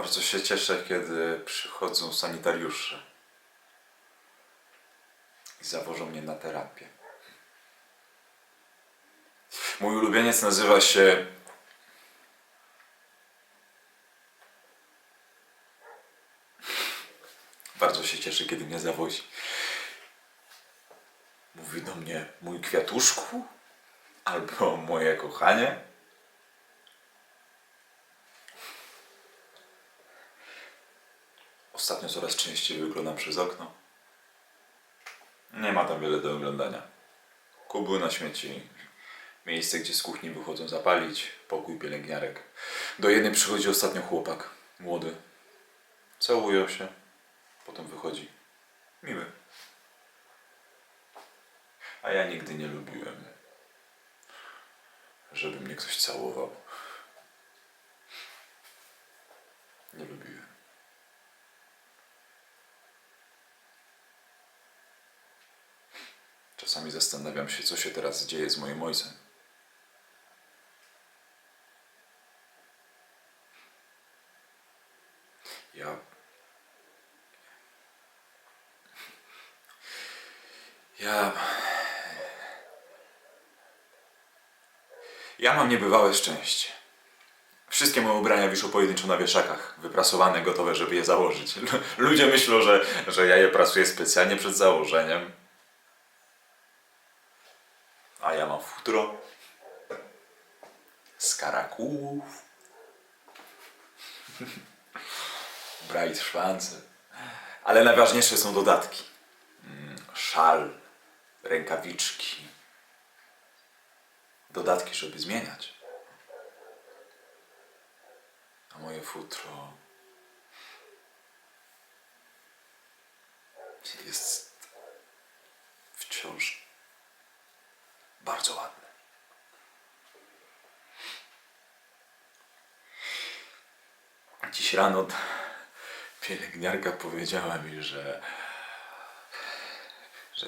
Bardzo się cieszę, kiedy przychodzą sanitariusze i zawożą mnie na terapię. Mój ulubieniec nazywa się. Bardzo się cieszy, kiedy mnie zawozi. Mówi do mnie mój kwiatuszku albo moje kochanie. Ostatnio coraz częściej wyglądam przez okno. Nie ma tam wiele do oglądania. Kubły na śmieci, miejsce, gdzie z kuchni wychodzą zapalić, pokój pielęgniarek. Do jednej przychodzi ostatnio chłopak, młody. Całują się, potem wychodzi. Miły. A ja nigdy nie lubiłem, żeby mnie ktoś całował. Nie lubiłem. Czasami zastanawiam się, co się teraz dzieje z moim ojcem. Ja. Ja. Ja mam niebywałe szczęście. Wszystkie moje ubrania wiszą pojedynczo na wieszakach, wyprasowane, gotowe, żeby je założyć. Ludzie myślą, że, że ja je prasuję specjalnie przed założeniem. A ja mam futro z karakułów. Bright szwance. Ale najważniejsze są dodatki. Mm, Szal, rękawiczki. Dodatki, żeby zmieniać. A moje futro jest wciąż bardzo ładne. Dziś rano pielęgniarka powiedziała mi, że, że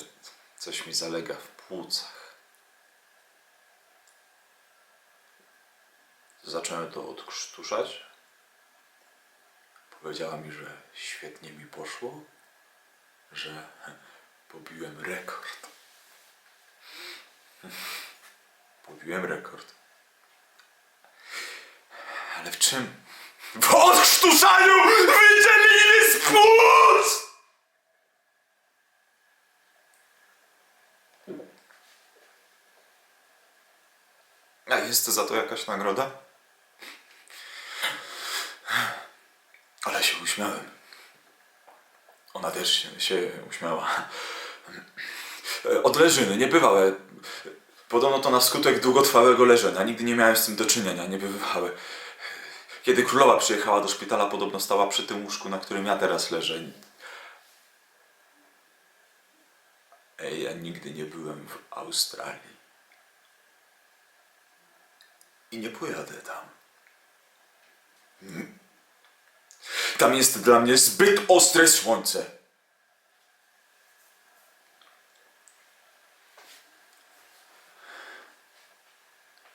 coś mi zalega w płucach. Zacząłem to odkrztuszać. Powiedziała mi, że świetnie mi poszło, że pobiłem rekord. Pobiłem rekord. Ale w czym? W odkrztuszaniu wydzielili z płuc! A jest za to jakaś nagroda? Ale się uśmiałem. Ona też się uśmiała. Odleżyny, niebywałe. Podobno to na skutek długotrwałego leżenia. Nigdy nie miałem z tym do czynienia, niebywałe. Kiedy królowa przyjechała do szpitala, podobno stała przy tym łóżku, na którym ja teraz leżę. Ej, ja nigdy nie byłem w Australii. I nie pojadę tam. Mm. Tam jest dla mnie zbyt ostre słońce.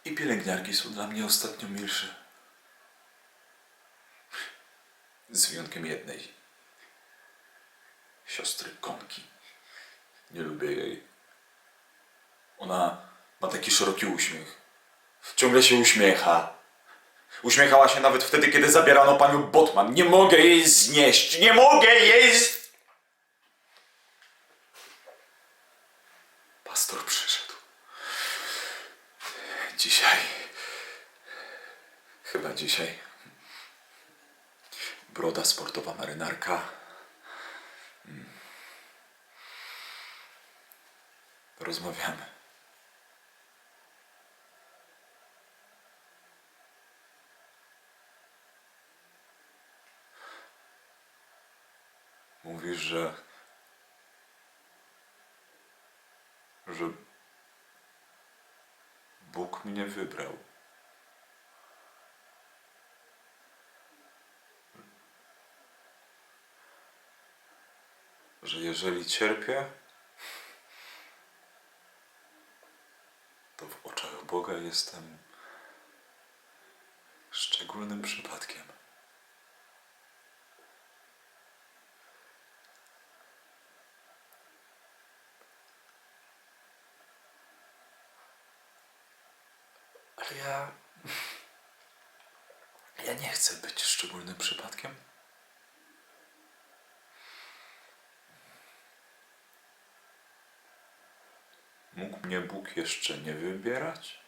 I pielęgniarki są dla mnie ostatnio milsze. Z wyjątkiem jednej. Siostry Konki. Nie lubię jej. Ona ma taki szeroki uśmiech. Ciągle się uśmiecha. Uśmiechała się nawet wtedy, kiedy zabierano panią Botman. Nie mogę jej znieść! Nie mogę jej z... Pastor przyszedł. Dzisiaj. Chyba dzisiaj. Broda sportowa marynarka. Mm. Rozmawiamy. Mówisz, że. że. Bóg mnie wybrał. Że jeżeli cierpię, to w oczach Boga jestem szczególnym przypadkiem. Ale ja. Ja nie chcę być szczególnym przypadkiem. Mógł mnie Bóg jeszcze nie wybierać?